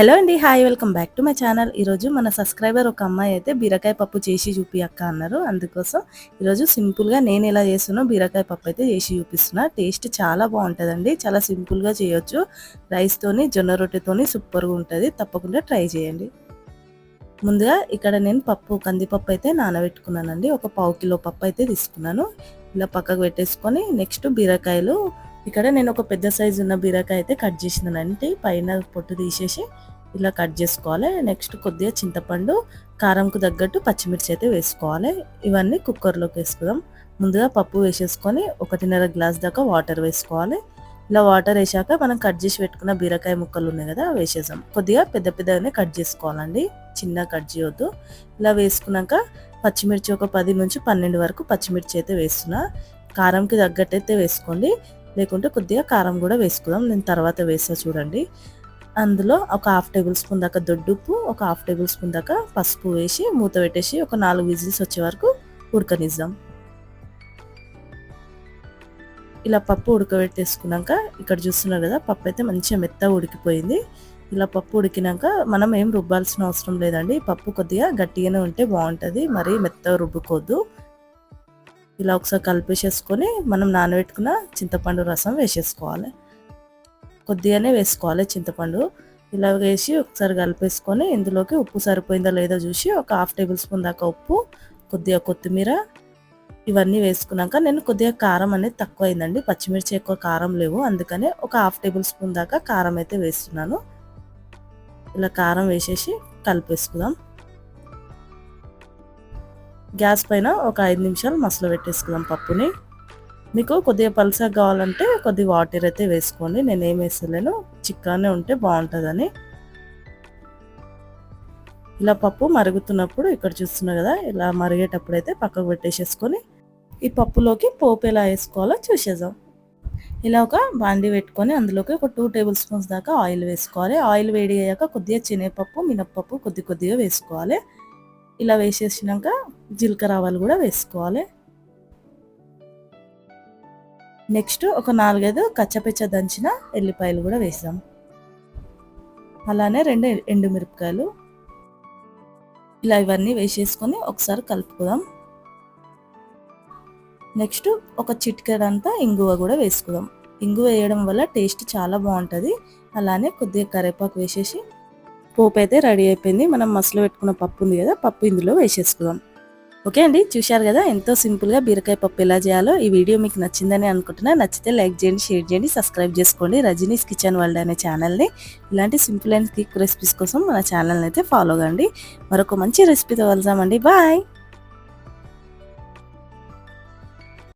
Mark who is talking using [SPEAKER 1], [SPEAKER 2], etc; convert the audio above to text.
[SPEAKER 1] Hello అండి hi welcome back to my channel ఈరోజు మన సబ్స్క్రైబర్ ఒక అమ్మాయి అయితే బీరకాయ పప్పు చేసి చూపి అక్క అన్నారు. అందుకోసం ఈరోజు సింపుల్గా నేను ఎలా చేస్తున్నా బీరకాయ పప్పు అయితే చేసి చూపిస్తున్నా. టేస్ట్ చాలా బాగుంటుందండి. చాలా సింపుల్గా చేయొచ్చు. రైస్తోని జొన్న రొట్టెతోని సూపర్గా ఉంటుంది. తప్పకుండా ట్రై చేయండి. ముందుగా ఇక్కడ నేను పప్పు కందిపప్పు అయితే నానబెట్టుకున్నానండి. ఒక పావు కిలో పప్పు అయితే తీసుకున్నాను. ఇలా పక్కకు పెట్టేసుకొని నెక్స్ట్ బీరకాయలు ఇక్కడ నేను ఒక పెద్ద సైజు ఉన్న బీరకాయ అయితే కట్ చేసినానంటే పైన పొట్టు తీసేసి ఇలా కట్ చేసుకోవాలి. నెక్స్ట్ కొద్దిగా చింతపండు కారంకు తగ్గట్టు పచ్చిమిర్చి అయితే వేసుకోవాలి. ఇవన్నీ కుక్కర్లోకి వేసుకుందాం. ముందుగా పప్పు వేసేసుకొని ఒకటిన్నర గ్లాస్ దాకా వాటర్ వేసుకోవాలి. ఇలా వాటర్ వేసాక మనం కట్ చేసి పెట్టుకున్న బీరకాయ ముక్కలు ఉన్నాయి కదా వేసేసాం కొద్దిగా పెద్ద పెద్దగానే కట్ చేసుకోవాలండి. చిన్న కట్ చేయొద్దు. ఇలా వేసుకున్నాక పచ్చిమిర్చి ఒక పది నుంచి పన్నెండు వరకు పచ్చిమిర్చి అయితే వేస్తున్నా. కారంకి తగ్గట్టు అయితే వేసుకోండి. లేకుంటే కొద్దిగా కారం కూడా వేసుకుందాం. నేను తర్వాత వేసా చూడండి. అందులో ఒక హాఫ్ టేబుల్ స్పూన్ దాకా దొడ్డుప్పు ఒక హాఫ్ టేబుల్ స్పూన్ దాకా పసుపు వేసి మూత పెట్టేసి ఒక నాలుగు విజిల్స్ వచ్చే వరకు ఉడకనిద్దాం. ఇలా పప్పు ఉడకబెట్టేసుకున్నాక ఇక్కడ చూస్తున్నారు కదా పప్పు అయితే మంచిగా మెత్తగా ఉడికిపోయింది. ఇలా పప్పు ఉడికినాక మనం ఏం రుబ్బాల్సిన అవసరం లేదండి. పప్పు కొద్దిగా గట్టిగానే ఉంటే బాగుంటుంది. మరీ మెత్తగా రుబ్బుకోవద్దు ఇలా ఒకసారి కలిపేసేసుకొని మనం నానబెట్టుకున్న చింతపండు రసం వేసేసుకోవాలి. కొద్దిగానే వేసుకోవాలి చింతపండు. ఇలా వేసి ఒకసారి కలిపేసుకొని ఇందులోకి ఉప్పు సరిపోయిందో లేదో చూసి ఒక హాఫ్ టేబుల్ స్పూన్ దాకా ఉప్పు కొద్దిగా కొత్తిమీర ఇవన్నీ వేసుకున్నాక నేను కొద్దిగా కారం అనేది తక్కువ అయిందండి పచ్చిమిర్చి ఎక్కువ కారం లేవు. అందుకనే ఒక హాఫ్ టేబుల్ స్పూన్ దాకా కారం అయితే వేస్తున్నాను. ఇలా కారం వేసేసి కలిపేసుకుందాం. గ్యాస్ పైన ఒక ఐదు నిమిషాలు మసలు పెట్టేసుకుందాం పప్పుని. మీకు కొద్దిగా పలుసగా కావాలంటే కొద్ది వాటర్ అయితే వేసుకోండి. నేను ఏం వేసలేను చిక్కానే ఉంటే బాగుంటుందని. ఇలా పప్పు మరుగుతున్నప్పుడు ఇక్కడ చూస్తున్నా కదా ఇలా మరిగేటప్పుడు అయితే పక్కకు పెట్టేసేసుకొని ఈ పప్పులోకి పోపు ఎలా వేసుకోవాలో చూసేద్దాం. ఇలా ఒక బాండి పెట్టుకొని అందులోకి ఒక టూ టేబుల్ స్పూన్స్ దాకా ఆయిల్ వేసుకోవాలి. ఆయిల్ వేడి అయ్యాక కొద్దిగా శనగపప్పు మినప్పప్పు కొద్ది కొద్దిగా వేసుకోవాలి. ఇలా వేసేసినాక జీలకర్ర ఆవాలు కూడా వేసుకోవాలి. నెక్స్ట్ ఒక నాలుగైదు కచ్చపెచ్చ దంచిన ఎల్లిపాయలు కూడా వేసాం. అలానే రెండు ఎండుమిరపకాయలు. ఇలా ఇవన్నీ వేసేసుకొని ఒకసారి కలుపుకుందాం. నెక్స్ట్ ఒక చిటికెడంతా ఇంగువ కూడా వేసుకుందాం. ఇంగువ వేయడం వల్ల టేస్ట్ చాలా బాగుంటుంది. అలానే కొద్దిగా కరివేపాకు వేసేసి పోపు అయితే రెడీ అయిపోయింది. మనం మసలు పెట్టుకున్న పప్పు ఉంది కదా పప్పు ఇందులో వేసేసుకుందాం. ఓకే అండి చూశారు కదా ఎంతో సింపుల్గా బీరకాయ పప్పు ఎలా చేయాలో. ఈ వీడియో మీకు నచ్చిందని అనుకుంటున్నా. నచ్చితే లైక్ చేయండి షేర్ చేయండి సబ్స్క్రైబ్ చేసుకోండి. రజనీస్ కిచెన్ వరల్డ్ అనే ఛానల్ని ఇలాంటి సింపుల్ అండ్ క్విక్ రెసిపీస్ కోసం మన ఛానల్ని అయితే ఫాలో కండి. మరొక మంచి రెసిపీతో కలుద్దామండి. బాయ్!